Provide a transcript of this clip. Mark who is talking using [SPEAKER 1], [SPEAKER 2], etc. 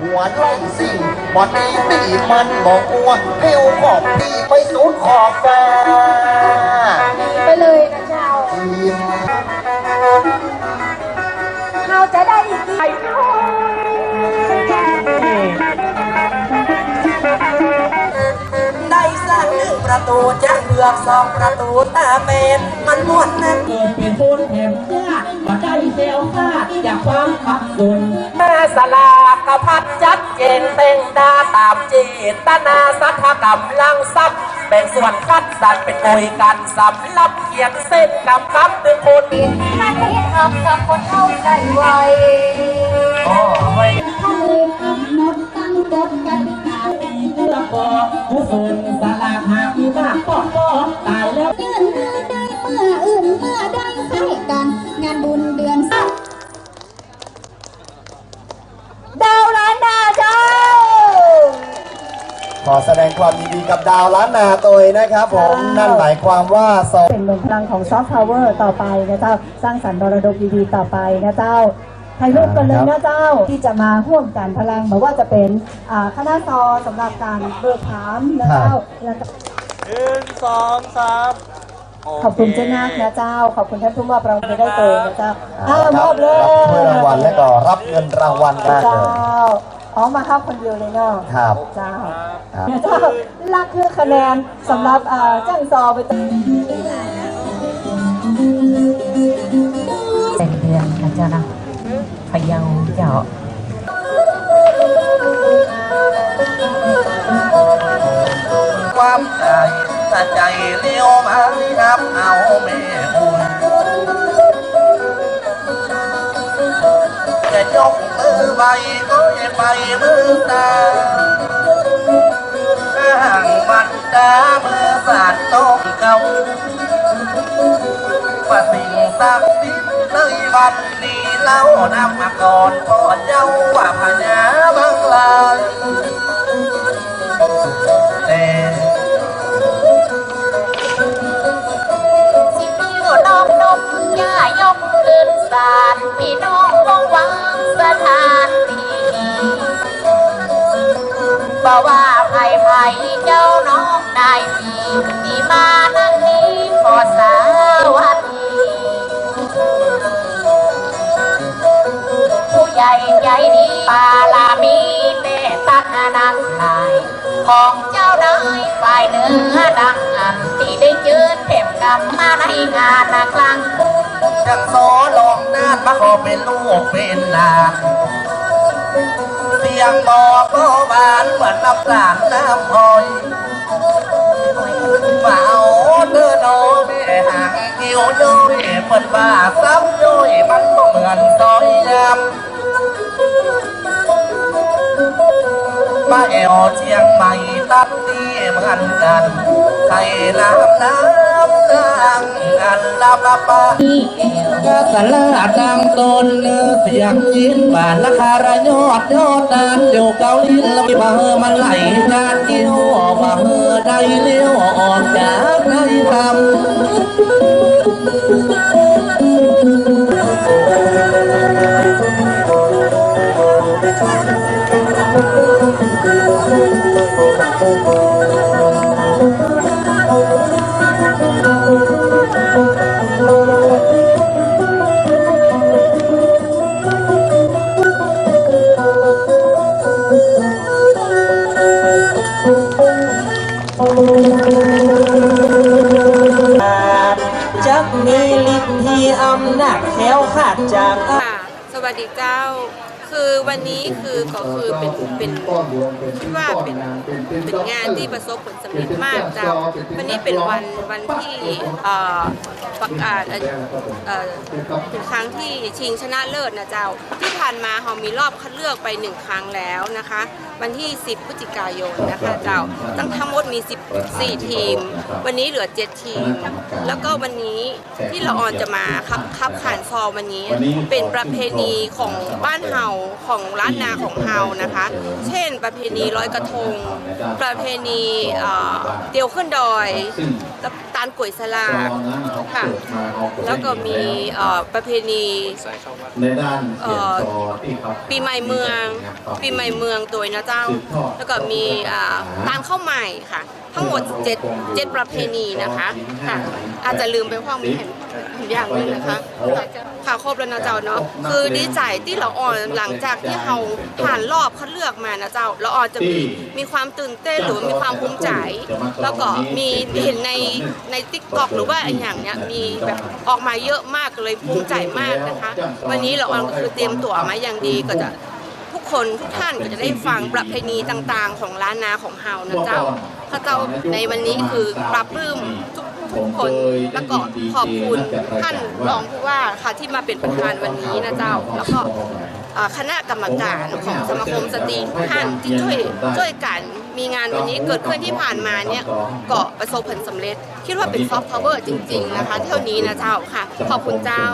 [SPEAKER 1] หัวไล่สิ่งบอดีตีมันบอกอ้วนเพียวขอบตีไปสูดขอบฟ้า
[SPEAKER 2] ไปเลยนะเจ้า
[SPEAKER 1] ทีม
[SPEAKER 2] เราจะได้อีกกี่
[SPEAKER 3] ได้สร้างหนึ่งประตูจะ เลือกสองประตูตาเมนมันม่วนนะ
[SPEAKER 4] เกิดเป็นคนแห่งชาติมาได้เซลค่าจากความขัดสน
[SPEAKER 3] แม่สลากระพัดจัดเจนเต็งดาตามเจตนาสัทธกรรมลังทรัพย์แบ่งส่วนคัดสรรเป็นโดยกันสำรับเขียนเส้นกำกับถึงคน
[SPEAKER 2] มันไม่ทำกับคนเข้าใจไว
[SPEAKER 3] อ๋อไว้
[SPEAKER 2] ถ้าลืมกำหนดตั้งกฎกติกา
[SPEAKER 4] เพื่อก่อผู้สนสลากหา
[SPEAKER 2] ดง
[SPEAKER 1] ความยินดีกับดาวล้านนาตัวเองนะครับ ผมนั่นหมายความว่าสอง
[SPEAKER 5] เป็นเมืองพลังของซอฟต์พาวเวอร์ต่อไปนะเจ้าสร้างสรรค์มรดกดีๆต่อไปนะเจ้าถ่ายรูปกันเลยนะเจ้าที่จะมาร่วมกันพลังไม่ว่าจะเป็นอ่าคณะซอสำหรับการเบิกถามนะเจ้าแล้วก็
[SPEAKER 1] หนึ่งสองสาม
[SPEAKER 5] ขอบคุณเจ้านาคนะเจ้า ขอบคุณท่านผู้มอบรางวัลได้เตยนะเจ้าอ้าวมอบเล
[SPEAKER 1] รับถ้วยรางวัลและก็รับเงินรางวัลได้
[SPEAKER 5] เจ้า
[SPEAKER 1] เลย
[SPEAKER 5] อ๋อมาครับคนเดียวเลยเนาะ
[SPEAKER 1] ครับ
[SPEAKER 5] เจ้า
[SPEAKER 1] ครับ
[SPEAKER 5] เจ้าลักคือคะแนนสำหรับอ่าจ้างซอไปตั้ง
[SPEAKER 6] เป็นเดือนนะเจ้านะพะเยาเจ้า
[SPEAKER 3] ความใจถ้าใจเลี้ยวมานับเอาแม่อุ่นจะยกมือใบก็อย่า ไปมือตาข้างบันดาเมื่อสาดต้องเก่าว่าสิ่งศักดิ์สิทธิ์เลยวันนี้เล่านำมาก่อนพ่อเจ้าว่าพญา
[SPEAKER 2] ใจดีปาลามีเตตักนันต์ลาย ของเจ้านายฝ่ายเหนือดังอันที่ได้เจอเทพกรรมาในงานนะครั้ง
[SPEAKER 3] ช่างโซลองนานมาขอเป็นลูกเป็นหลานเสียงบอกก็บานเหมือนน้ำสารน้ำอ้อยเฝ้าเดินโอแม่หางกิ้วย้อยเปิดบ้า วเชียงใหม่ตัดตีเหมือนกันไทยน้ำน้ำนางอันลำละปาก็สลาดังตนเนื้อเสียงยิ้มบานราคารยอดยอดนานอยู่เกาหลีแล้วมาเฮอมันไหลงานเกี่ยวมาเฮอได้เลี้ยวออกจากในทำ จักมีฤทธิ์ที่อำนาจแถวขาดจาก
[SPEAKER 7] ค่ะ สวัสดีเจ้า คือวันนี้คือก็คือเป็นเป็นคิดว่าเป็นเป็นงานที่ประสบผลสำเร็จมากจ้าวันนี้เป็นวันวันที่เอ่อประกาศเอ่อเป็นครั้งที่ชิงชนะเลิศนะเจ้า ที่ผ่านมาเรามีรอบคัดเลือกไปหนึ่งครั้งแล้วนะคะ วันที่ 10พฤศจิกายนนะคะเจ้าตั้งทั้งหมดมี 14 ทีม วันนี้เหลือ 7 ทีม แล้วก็วันนี้ที่ละออนจะมาคับคับขานซอวันนี้เป็นประเพณีของบ้านเฮาของล้านนาของเฮานะคะ เช่น ประเพณีลอยกระทง ประเพณีเอ่อเตียวขึ้นดอยาลกล้วยสลาค่ะแล้วก็มีเอ่อประเพณี
[SPEAKER 8] ในด้าน
[SPEAKER 7] เอ่
[SPEAKER 8] เสียง
[SPEAKER 7] อ
[SPEAKER 8] จอที่ครับ
[SPEAKER 7] ปีใหม่เมือง ปีใหม่เมืองตัวนะเจ้า แล้วก็มีอ่าตาลข้าวใหม่ค่ะ ทั้งหมดเจ็ดเจ็ดประเพณีนะคะค่ะอาจจะลืมไปว่ามีแผ่นอย่างหนึงนะคะค่ะครบแล้วนะเจ้าเนาะคือดีใจที่เราอ่อนหลังจากที่เราผ่านรอบคัดเลือกมานะเจ้าเราอ่อนจะมีมีความตื่นเต้นหรือว่ามีความภูมิใจ แล้วก็มีเห็นในในติ๊กต็อกหรือว่าอะไรอย่างเนี้ยมีแบบออกมาเยอะมากเลยภูมิใจมากนะคะ วันนี้เราอ่อนก็คือเตรียมตั๋วมาอย่างดีก็จะทุกคนทุกท่านก็จะได้ฟังประเพณีต่างๆ ของล้านนาของเฮานะเจ้าพระเจ้าในวันนี้คือปรับปลื้มทุกทุกคนแล้วก็ขอบคุณท่านรองผู้ว่าค่ะที่มาเป็นประธานวันนี้นะเจ้า แล้วก็เอ่อคณะกรรมการของสมาคมสตรีทุกท่านที่ช่วยช่วยกัน มีงานวันนี้เกิดขึ้นที่ผ่านมาเนี่ยก็ประสบผลสำเร็จ คิดว่าเป็นซอฟต์พาวเวอร์จริง ๆ นะคะ เท่านี้นะเจ้าค่ะ ขอบคุณเจ้า